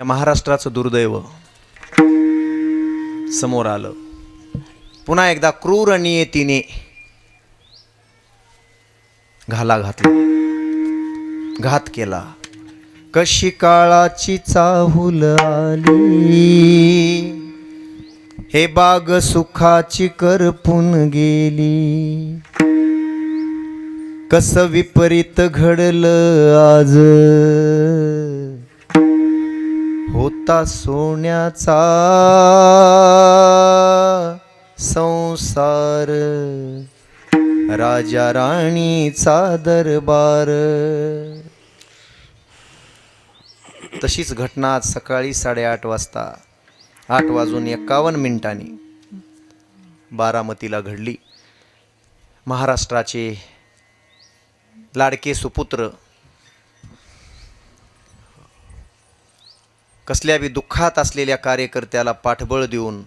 या महाराष्ट्राचं दुर्दैव समोर आलं. पुन्हा एकदा क्रूर नियतीने घाला घातला घात केला. कशी काळाची चाहूल आली? हे बाग सुखाची करपून गेली. कस विपरीत घडलं आज? होता सोन्याचा संसार राजा राणीचा दरबार. तशीच घटना आज सकाळी साडेआठ वाजता आठ वाजून एकावन्न मिनिटांनी बारामतीला घडली. महाराष्ट्राचे लाडके सुपुत्र कसल्या बी दुःखात असलेल्या कार्यकर्त्याला पाठबळ देऊन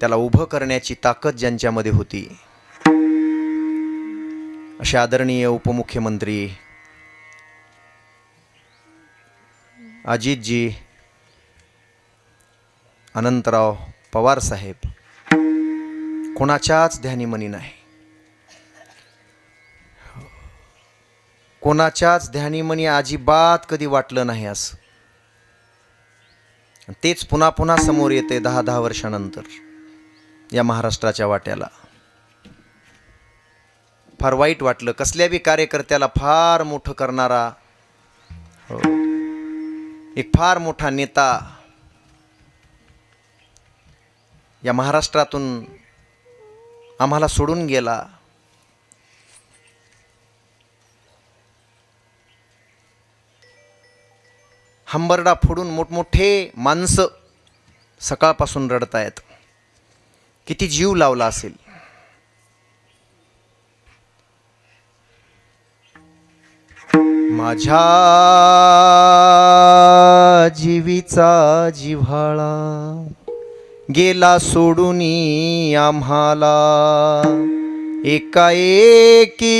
त्याला उभं करण्याची ताकद ज्यांच्यामध्ये होती. असे आदरणीय उपमुख्यमंत्री अजितजी अनंतराव पवार साहेब कोणाच्याच ध्यानीमनी नाही. कोणाच्याच ध्यानीमनी अजिबात कधी वाटलं नाही असं. तेच पुन्हा पुन्हा समोर येते दहा दहा वर्षानंतर या महाराष्ट्राच्या वाट्याला. फार वाईट वाटलं. कसल्या बी कार्यकर्त्याला फार मोठं करणारा हो एक फार मोठा नेता या महाराष्ट्रातून आम्हाला सोडून गेला. हंबरडा फोडून मोठमोठे माणसं सकाळपासून रडतायत. किती जीव लावला असेल. माझ्या जीवीचा जिव्हाळा गेला सोडून आम्हाला. एकाएकी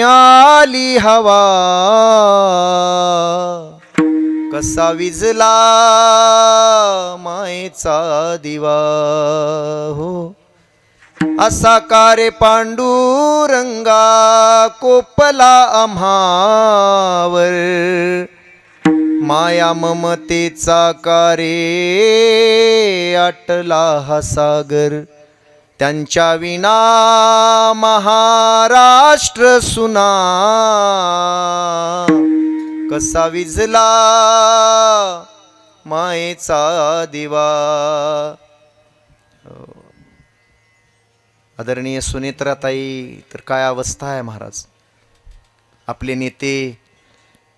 आली हवा. कसा विजला मायेचा दिवा हो. असा कारे पांडुरंगा कोपला आम्हावर? माया ममतेचा कारे आटला हा सागर? त्यांच्या विना महाराष्ट्र सुना कसा विजला मायेचा दिवा? हो. आदरणीय सुनेत्राताई तर काय अवस्था आहे महाराज? आपले नेते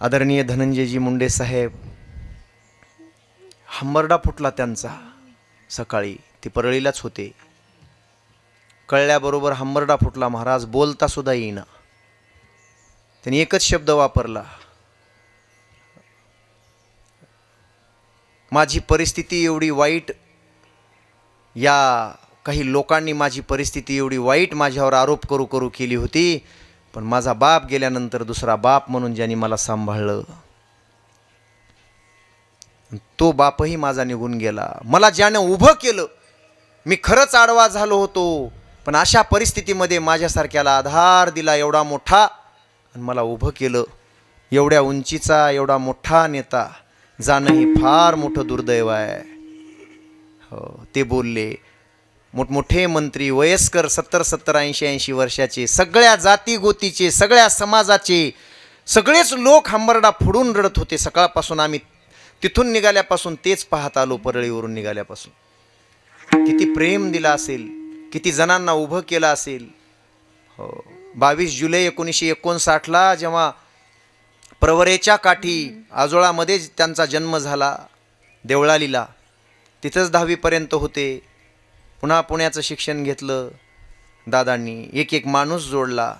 आदरणीय धनंजयजी मुंडे साहेब हंबरडा फुटला त्यांचा. सकाळी ते परळीलाच होते. कळल्याबरोबर हंबरडा फुटला महाराज बोलता सुद्धा येईना. त्यांनी एकच शब्द वापरला. माझी परिस्थिती एवढी वाईट या काही लोकांनी माझी परिस्थिती एवढी वाईट माझ्यावर आरोप करू करू केली होती पण माझा बाप गेल्यानंतर दुसरा बाप म्हणून ज्यांनी मला सांभाळलं तो बापही माझा निघून गेला. मला ज्यानं उभं केलं मी खरंच आडवा झालो होतो पण अशा परिस्थितीमध्ये माझ्यासारख्याला आधार दिला एवढा मोठा आणि मला उभं केलं. एवढ्या उंचीचा एवढा मोठा नेता जाणं हे फार मोठं दुर्दैव आहे. हो ते बोलले मोठमोठे मंत्री वयस्कर सत्तर सत्तर ऐंशी ऐंशी वर्षाचे सगळ्या जाती गोतीचे सगळ्या समाजाचे सगळेच लोक हंबरडा फोडून रडत होते. सकाळपासून आम्ही तिथून निघाल्यापासून तेच पाहत आलो परळीवरून निघाल्यापासून. किती प्रेम दिला असेल किती जणांना उभं केलं असेल. हो बावीस जुलै एकोणीसशे एकोणसाठला जेव्हा प्रवरेच्या काठी आजोळामध्ये त्यांचा जन्म झाला देवळालीला. तिथंच दहावीपर्यंत होते. पुन्हा पुण्याचं शिक्षण घेतलं दादांनी. एक एक माणूस जोडला.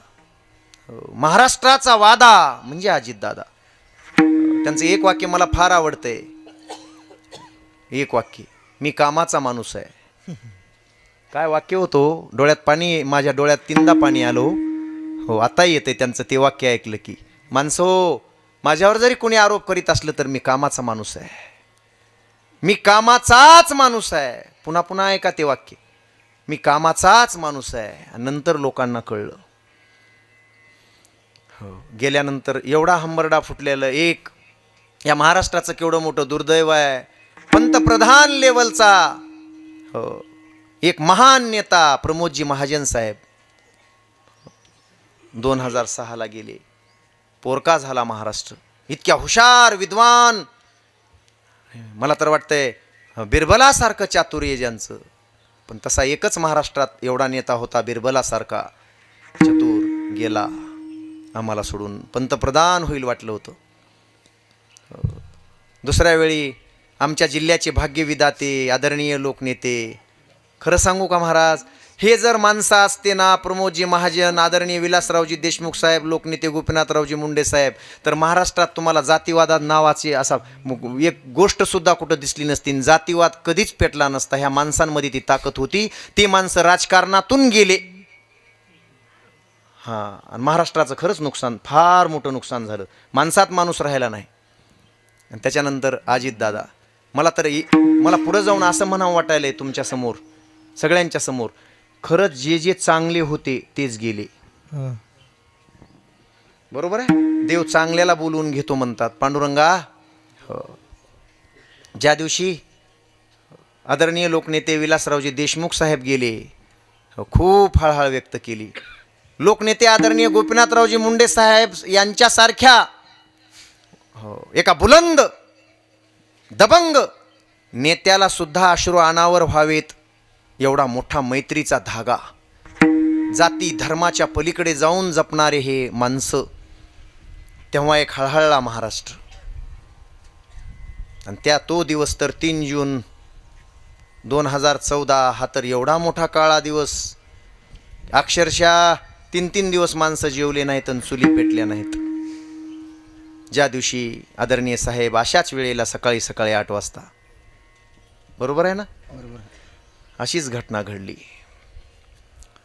महाराष्ट्राचा वादा म्हणजे अजितदादा. त्यांचं एक वाक्य मला फार आवडतंय. एक वाक्य मी कामाचा माणूस आहे. काय वाक्य होतो? डोळ्यात पाणी माझ्या डोळ्यात तीनदा पाणी आलो हो. हो आता येते त्यांचं ते वाक्य ऐकलं की. माणसं हो, माझ्यावर जरी कोणी आरोप करीत असलं तर मी कामाचा माणूस आहे. मी कामाचाच माणूस आहे. पुन्हा पुन्हा ऐका ते वाक्य. मी कामाचाच माणूस आहे. आणि नंतर लोकांना कळलं. हो गेल्यानंतर एवढा हंबरडा फुटलेलं एक या महाराष्ट्राचं केवढं मोठं दुर्दैव आहे. पंतप्रधान लेवलचा हो एक महान नेता प्रमोदजी महाजन साहेब दोन हजार सहाला गेले. पोरका झाला महाराष्ट्र. इतक्या हुशार विद्वान. मला तर वाटतंय बिरबलासारखं चातुर्य ज्यांचं पण तसा एकच महाराष्ट्रात एवढा नेता होता बिरबलासारखा. चतुर गेला आम्हाला सोडून पंतप्रधान होईल वाटलं होतं. दुसऱ्या वेळी आमच्या जिल्ह्याचे भाग्यविदाते आदरणीय लोकनेते खरं सांगू का महाराज हे जर माणसं असते ना प्रमोदजी महाजन आदरणीय विलासरावजी देशमुख साहेब लोकनेते गोपीनाथरावजी मुंडे साहेब तर महाराष्ट्रात तुम्हाला जातीवादात नावाची असा एक गोष्टसुद्धा कुठं दिसली नसती. जातीवाद कधीच पेटला नसता. ह्या माणसांमध्ये ती ताकद होती. ती माणसं राजकारणातून गेले. हां आणि महाराष्ट्राचं खरंच नुकसान फार मोठं नुकसान झालं. माणसात माणूस राहिला नाही. आणि त्याच्यानंतर अजितदादा मला तर मला पुढं जाऊन असं म्हणावं वाटायलंय तुमच्यासमोर सगळ्यांच्या समोर. खरंच जे जे चांगले होते तेच गेले. हं. बरोबर आहे? देव चांगल्याला बोलवून घेतो म्हणतात. पांडुरंगा हो ज्या दिवशी आदरणीय लोकनेते विलासरावजी देशमुख साहेब गेले हो, खूप हळहळ व्यक्त केली. लोकनेते आदरणीय गोपीनाथरावजी मुंडे साहेब यांच्यासारख्या हो एका बुलंद दबंग नेत्याला सुद्धा अश्रू अनावर व्हावेत एवढा मोठा मैत्रीचा धागा. जाती धर्माच्या पलीकडे जाऊन जपणारे हे माणसं. तेव्हा एक हळहळला महाराष्ट्र. आणि त्या तो दिवस तर तीन जून दोन हजार चौदा हा तर एवढा मोठा काळा दिवस. अक्षरशः तीन तीन दिवस माणसं जेवले नाहीत आणि चुली पेटल्या नाहीत. ज्या दिवशी आदरणीय साहेब अशाच वेळेला सकाळी सकाळी आठ वाजता. बरोबर आहे ना? बरोबर अशीच घटना घडली.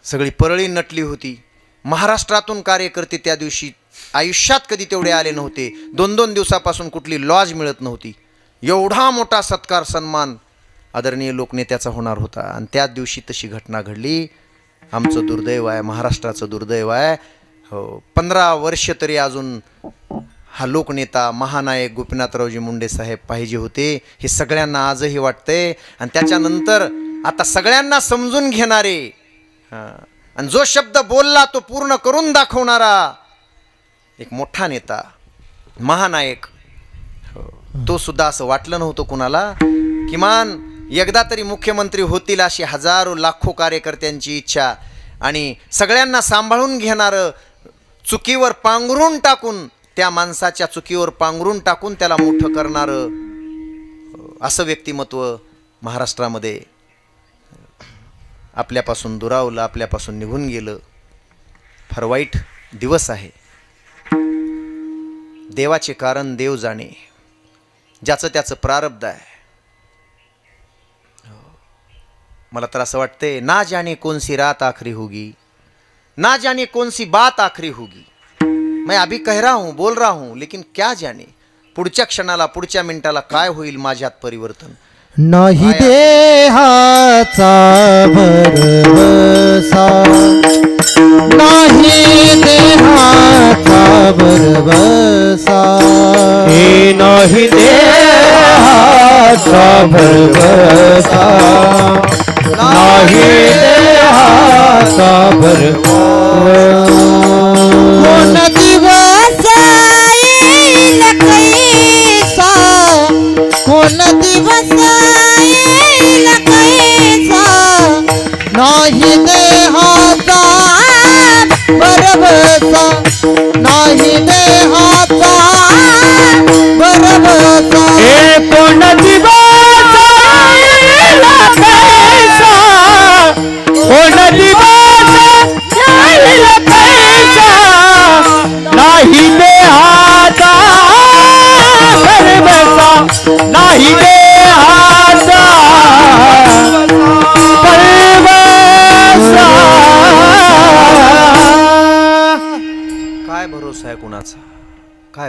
सगळी परळी नटली होती. महाराष्ट्रातून कार्यकर्ते त्या दिवशी आयुष्यात कधी तेवढे आले नव्हते. दोन दोन दिवसापासून कुठली लॉज मिळत नव्हती. एवढा मोठा सत्कार सन्मान आदरणीय लोकनेत्याचा होणार होता. आणि त्याच दिवशी तशी घटना घडली. आमचं दुर्दैव आहे महाराष्ट्राचं दुर्दैव आहे. हो पंधरा वर्ष तरी अजून हा लोकनेता महानायक गोपीनाथरावजी मुंडे साहेब पाहिजे होते. हे सगळ्यांना आजही वाटतंय. आणि त्याच्यानंतर आता सगळ्यांना समजून घेणारे. हां, आणि जो शब्द बोलला तो पूर्ण करून दाखवणारा एक मोठा नेता महानायक. हो, तो सुद्धा असं वाटलं नव्हतं कुणाला. किमान एकदा तरी मुख्यमंत्री होतील अशी हजारो लाखो कार्यकर्त्यांची इच्छा आणि सगळ्यांना सांभाळून घेणारं चुकीवर पांघरून टाकून त्या माणसाच्या चुकीवर पांघरून टाकून त्याला मोठं करणारं अ, असं व्यक्तिमत्व महाराष्ट्रामध्ये आपल्यापासून दुरावलं आपल्यापासून निघून गेलं. फार वाईट दिवस आहे. देवाचे कारण देव जाणे ज्याचं त्याचं प्रारब्ध आहे. मला तर असं वाटतंय ना जाने कोणसी रात आखरी होगी ना जाने कोणसी बात आखरी होगी. मैं अभी कह रहा हूं बोल रहा हूं लेकिन क्या जाने? पुढच्या क्षणाला पुढच्या मिनिटाला काय होईल माझ्यात परिवर्तन? नाही देहाचा भरवसा. नाही देहाचा भरवसा. हे नाही देहाचा भरवसा. नाही देहाचा कोण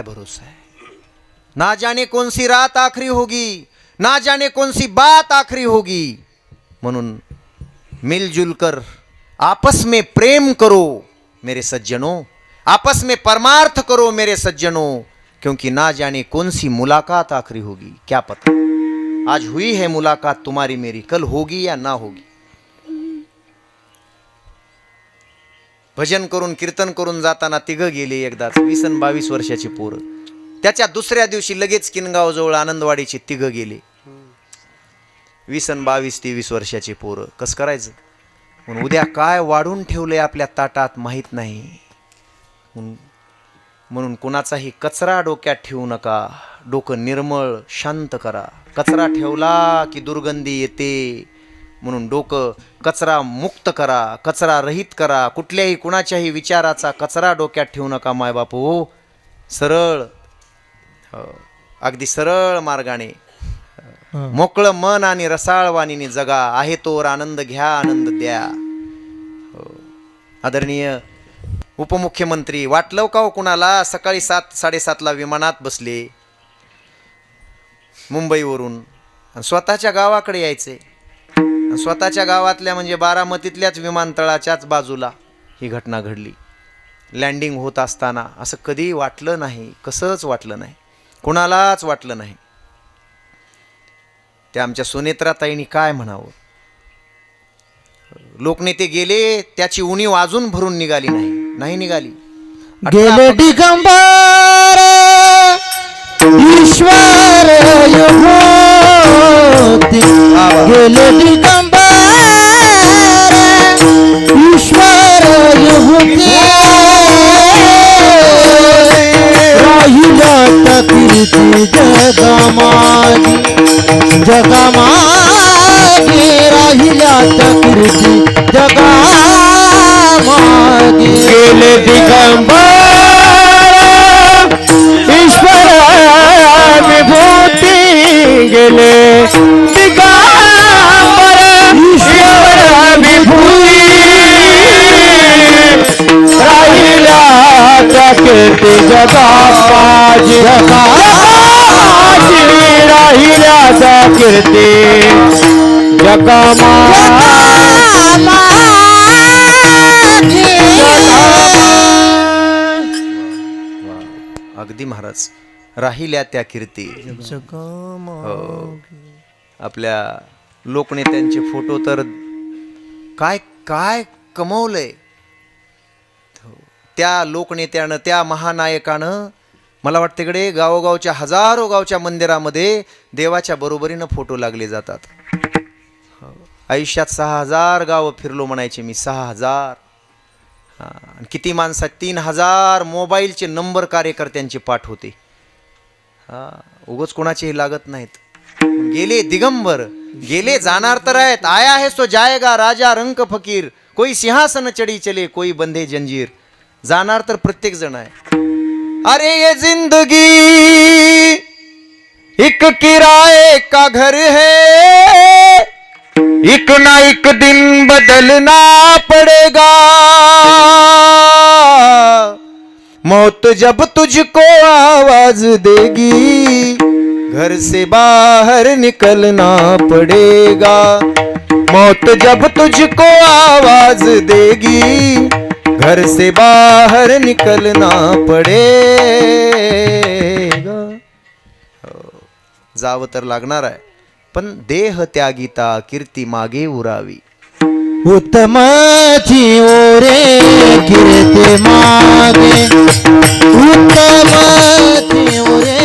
भरोसा है। ना जाने कौन सी रात आखरी होगी, ना जाने कौन सी बात आखरी होगी। म्हणून मिलजुल कर आपस में प्रेम करो मेरे सज्जनों, आपस में परमार्थ करो मेरे सज्जनों, क्योंकि ना जाने कौन सी मुलाकात आखिरी होगी, क्या पता। आज हुई है मुलाकात, तुम्हारी मेरी, कल होगी या ना होगी। भजन करून कीर्तन करून जाताना तिघं गेली एकदाच वीस आणि बावीस वर्षाची पोरं. त्याच्या दुसऱ्या दिवशी लगेच किनगावजवळ आनंदवाडीची तिघं गेली. वीस आणि बावीस तेवीस वर्षाची पोरं. कसं करायचं? म्हणून उद्या काय वाढून ठेवलंय आपल्या ताटात माहीत नाही. म्हणून कुणाचाही कचरा डोक्यात ठेवू नका. डोकं निर्मळ शांत करा. कचरा ठेवला की दुर्गंधी येते. म्हणून डोकं कचरा मुक्त करा कचरा रहित करा कुठल्याही कुणाच्याही विचाराचा कचरा डोक्यात ठेवू नका मायबापू. सरळ हो, अगदी सरळ मार्गाने. मोकळं मन आणि रसाळ वाणीने जगा आहे तोवर आनंद घ्या आनंद द्या. हो. आदरणीय उपमुख्यमंत्री वाटलं का हो कुणाला? सकाळी सात साडेसातला विमानात बसले. मुंबईवरून. स्वतःच्या गावाकडे यायचे. स्वतःच्या गावातल्या म्हणजे बारामतीतल्याच विमानतळाच्याच बाजूला ही घटना घडली. लँडिंग होत असताना असं कधी वाटलं नाही कसंच वाटलं नाही कुणालाच वाटलं नाही. त्या आमच्या सुनेत्राताईंनी काय म्हणावं? लोकनेते गेले त्याची उणीव अजून भरून निघाली नाही नाही निघाली. गेले दिगंबर ईश्वर गेले दिगंबर. ईश्वर युगे राहिला तकृती जगमागी जगमागे राहिला तकृती जगमागे गेले दिगंबर कीर्ती जगाची राहिल्या कीर्ती जगमा अगदी महाराज राहिल्या त्या कीर्ती. हो. आपल्या लोकनेत्यांचे फोटो तर काय काय कमवलंय? त्या लोकनेत्यानं त्या महानायकानं मला वाटतं इकडे गावोगावच्या हजारो गावच्या मंदिरामध्ये देवाच्या बरोबरीनं फोटो लागले जातात. आयुष्यात सहा हजार गावं फिरलो म्हणायचे मी सहा हजार. हां. आणि किती माणसात तीन हजार मोबाईलचे नंबर कार्यकर्त्यांचे पाठ होते. हां उगच कोणाचेही लागत नाहीत. गेले दिगंबर गेले जाणार तर आहेत. आया है सो जायगा राजा रंक फकीर. कोई सिंहासन चढी चले कोई बंधे जंजीर. जाणार तर प्रत्येक जण आहे. अरे ये जिंदगी एक किराए का घर है. एक ना एक दिन बदलना पड़ेगा. मौत जब तुझको आवाज देगी घर से बाहर निकलना पड़ेगा. मौत जब तुझको आवाज देगी घर से बाहर निकलना पड़ेगा जावं तर लागणार आहे. पण देह त्यागिता कीर्ती मागे उरावी. उत्तमाची ओरे कीर्ती मागे. उत्तमाची ओरे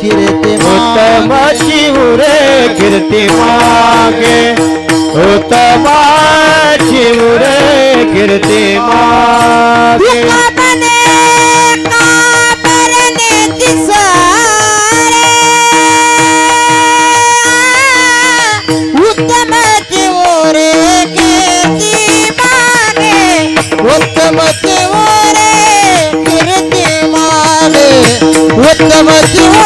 कीर्ती उत्तमाची ओरे कीर्ती मागे. कीर्ती मागे. उत्तम ओरे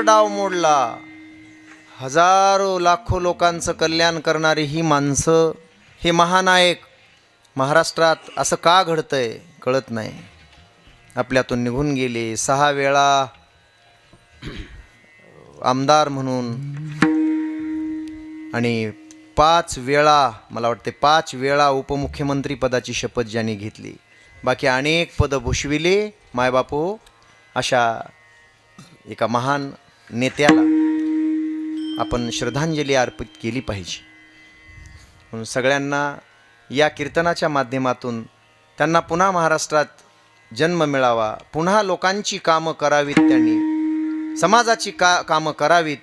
डाव मोडला. हजारो लाखो लोकांचं कल्याण करणारी ही माणसं हे महानायक महाराष्ट्रात असं का घडतंय कळत नाही. आपल्यातून निघून गेले. सहा वेळा आमदार म्हणून आणि पाच वेळा मला वाटते पाच वेळा उपमुख्यमंत्री पदाची शपथ ज्यांनी घेतली. बाकी अनेक पदं भूषविले मायबापू अशा एका महान नेत्याला आपण श्रद्धांजली अर्पित केली पाहिजे. म्हणून सगळ्यांना या कीर्तनाच्या माध्यमातून त्यांना पुन्हा महाराष्ट्रात जन्म मिळावा पुन्हा लोकांची कामं करावीत त्यांनी समाजाची का कामं करावीत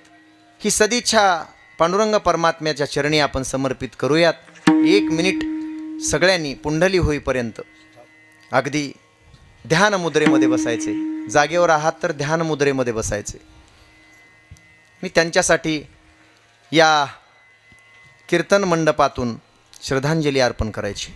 ही सदिच्छा पांडुरंग परमात्म्याच्या चरणी आपण समर्पित करूयात. एक मिनिट सगळ्यांनी पुंडली होईपर्यंत अगदी ध्यानमुद्रेमध्ये बसायचे. जागेवर आहात तर ध्यानमुद्रेमध्ये बसायचे. मी त्यांच्यासाठी या कीर्तन मंडपातून श्रद्धांजली अर्पण करायची.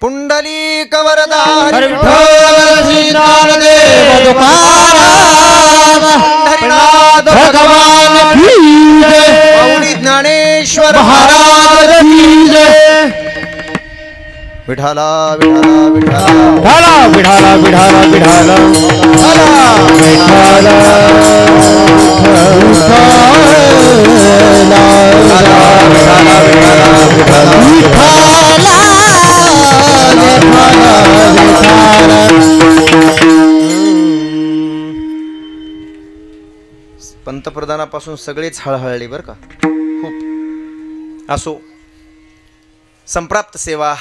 पुंडली कवरदार हरिनाथ भगवान की ज्ञानेश्वर महाराज की जय। विठाला विठाला विठाला विठाला विठाला विठाला विठाला विठाला पंतप्रधानापासून सगळेच हळहळले बरं का? खूप असो. संप्राप्त सेवा